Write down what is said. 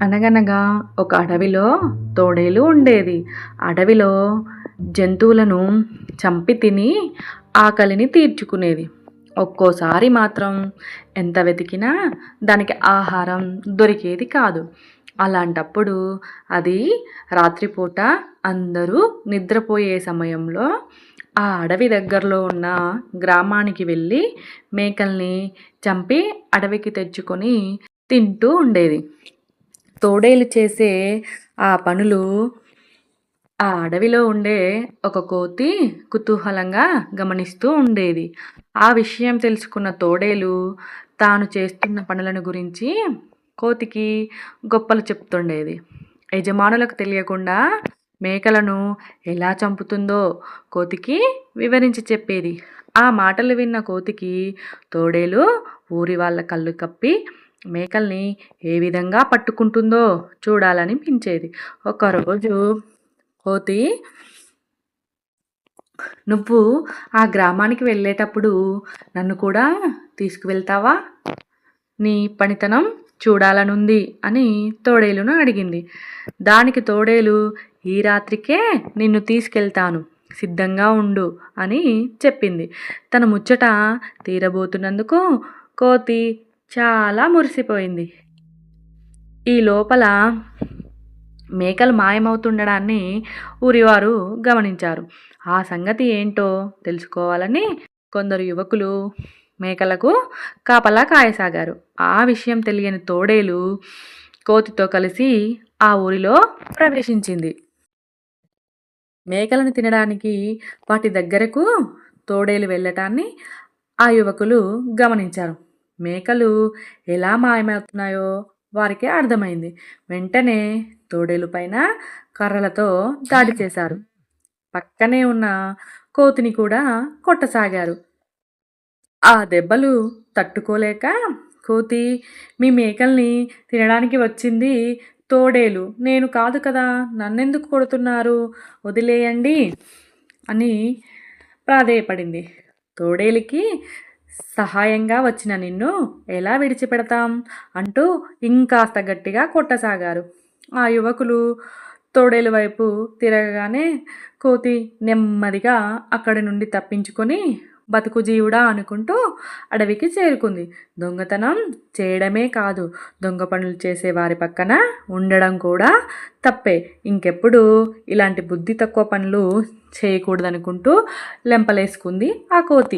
అనగనగా ఒక అడవిలో తోడేలు ఉండేది. అడవిలో జంతువులను చంపి తిని ఆకలిని తీర్చుకునేది. ఒక్కోసారి మాత్రం ఎంత వెతికినా దానికి ఆహారం దొరికేది కాదు. అలాంటప్పుడు అది రాత్రిపూట అందరూ నిద్రపోయే సమయంలో ఆ అడవి దగ్గరలో ఉన్న గ్రామానికి వెళ్ళి మేకల్ని చంపి అడవికి తెచ్చుకొని తింటూ ఉండేది. తోడేలు చేసే ఆ పనులు ఆ అడవిలో ఉండే ఒక కోతి కుతూహలంగా గమనిస్తూ ఉండేది. ఆ విషయం తెలుసుకున్న తోడేలు తాను చేస్తున్న పనులను గురించి కోతికి గొప్పలు చెప్తుండేది. యజమానులకు తెలియకుండా మేకలను ఎలా చంపుతుందో కోతికి వివరించి చెప్పేది. ఆ మాటలు విన్న కోతికి తోడేలు ఊరి వాళ్ళ కళ్ళు కప్పి మేకల్ని ఏ విధంగా పట్టుకుంటుందో చూడాలనిపించేది ఒకరోజు కోతి నువ్వు ఆ గ్రామానికి వెళ్ళేటప్పుడు నన్ను కూడా తీసుకువెళ్తావా? నీ పనితనం చూడాలనుంది అని తోడేలును అడిగింది. దానికి తోడేలు ఈ రాత్రికే నిన్ను తీసుకెళ్తాను. సిద్ధంగా ఉండు అని చెప్పింది. తన ముచ్చట తీరబోతున్నందుకు కోతి చాలా మురిసిపోయింది. ఈ లోపల మేకలు మాయమవుతుండడాన్ని ఊరివారు గమనించారు. ఆ సంగతి ఏంటో తెలుసుకోవాలని కొందరు యువకులు మేకలకు కాపలా కాయసాగారు. ఆ విషయం తెలియని తోడేలు కోతితో కలిసి ఆ ఊరిలో ప్రవేశించింది. మేకలను తినడానికి వాటి దగ్గరకు తోడేలు వెళ్ళటాన్ని ఆ యువకులు గమనించారు. మేకలు ఎలా మాయమవుతున్నాయో వారికి అర్థమైంది. వెంటనే తోడేలు పైన కర్రలతో దాడి చేశారు. పక్కనే ఉన్న కోతిని కూడా కొట్టసాగారు. ఆ దెబ్బలు తట్టుకోలేక కోతి మీ మేకల్ని తినడానికి వచ్చింది తోడేలు. నేను కాదు కదా నన్నెందుకు కొడుతున్నారు? వదిలేయండి అని ప్రాధేయపడింది. తోడేలికి సహాయంగా వచ్చిన నిన్ను ఎలా విడిచిపెడతాం? అంటూ ఇంకాస్త గట్టిగా కొట్టసాగారు. ఆ యువకులు తోడేలు వైపు తిరగగానే కోతి నెమ్మదిగా అక్కడి నుండి తప్పించుకొని బతుకు జీవుడా అనుకుంటూ అడవికి చేరుకుంది. దొంగతనం చేయడమే కాదు దొంగ పనులు చేసే వారి పక్కన ఉండడం కూడా తప్పే. ఇంకెప్పుడు ఇలాంటి బుద్ధి తక్కువ పనులు చేయకూడదనుకుంటూ లెంపలేసుకుంది ఆ కోతి.